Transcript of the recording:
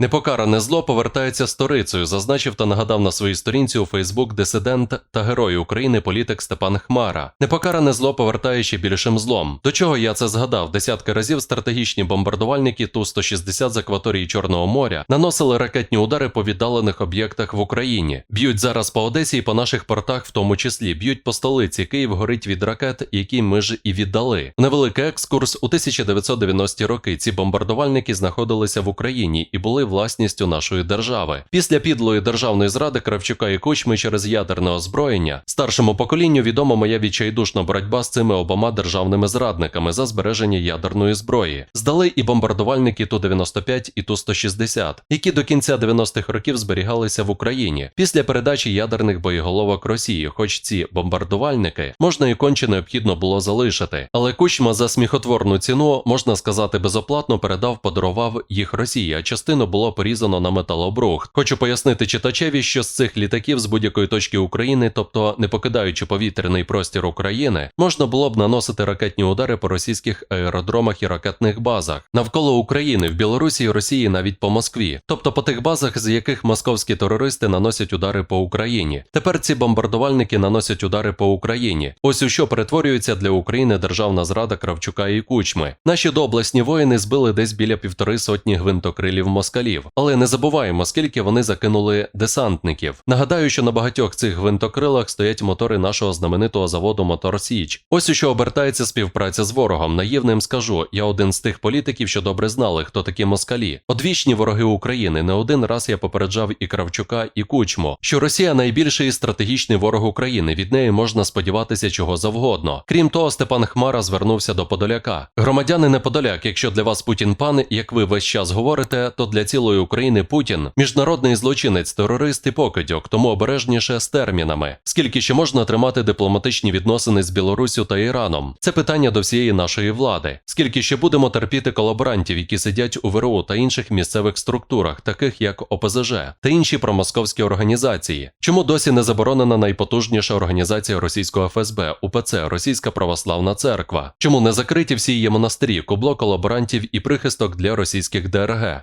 Непокаране зло повертається сторицею, зазначив та нагадав на своїй сторінці у Фейсбук дисидент та герой України політик Степан Хмара. Непокаране зло повертає ще більшим злом. До чого я це згадав? Десятки разів стратегічні бомбардувальники Ту-160 з акваторії Чорного моря наносили ракетні удари по віддалених об'єктах в Україні. Б'ють зараз по Одесі і по наших портах, в тому числі б'ють по столиці. Київ горить від ракет, які ми ж і віддали. Невеликий екскурс у 1990-ті роки. Ці бомбардувальники знаходилися в Україні і були власністю нашої держави. Після підлої державної зради Кравчука і Кучми через ядерне озброєння старшому поколінню відома моя відчайдушна боротьба з цими обома державними зрадниками за збереження ядерної зброї. Здали і бомбардувальники Ту-95 і Ту-160, які до кінця 90-х років зберігалися в Україні після передачі ядерних боєголовок Росії, хоч ці бомбардувальники можна і конче необхідно було залишити. Але Кучма за сміхотворну ціну, можна сказати, безоплатно передав, подарував їх Росії, а частину було порізано на металобрухт. Хочу пояснити читачеві, що з цих літаків з будь-якої точки України, тобто не покидаючи повітряний простір України, можна було б наносити ракетні удари по російських аеродромах і ракетних базах навколо України, в Білорусі Росії, навіть по Москві, тобто по тих базах, з яких московські терористи наносять удари по Україні. Тепер ці бомбардувальники наносять удари по Україні. Ось у що перетворюється для України державна зрада Кравчука і Кучми. Наші доблесні воїни збили десь біля півтори сотні гвинтокрилів москалів, але не забуваємо, скільки вони закинули десантників. Нагадаю, що на багатьох цих гвинтокрилах стоять мотори нашого знаменитого заводу Мотор Січ. Ось у що обертається співпраця з ворогом. Наївним скажу, я один з тих політиків, що добре знали, хто такі москалі. Одвічні вороги України. Не один раз я попереджав і Кравчука, і Кучму, що Росія найбільший стратегічний ворог України. Від неї можна сподіватися чого завгодно. Крім того, Степан Хмара звернувся до Подоляка. Громадяни не Подоляк, якщо для вас Путін пан, як ви весь час говорите, то для цілої України Путін міжнародний злочинець, терорист і покидьок, тому обережніше з термінами. Скільки ще можна тримати дипломатичні відносини з Білоруссю та Іраном? Це питання до всієї нашої влади. Скільки ще будемо терпіти колаборантів, які сидять у ВРУ та інших місцевих структурах, таких як ОПЗЖ та інші промосковські організації? Чому досі не заборонена найпотужніша організація російського ФСБ УПЦ Російська Православна Церква? Чому не закриті всі її монастирі, кубло колаборантів і прихисток для російських ДРГ?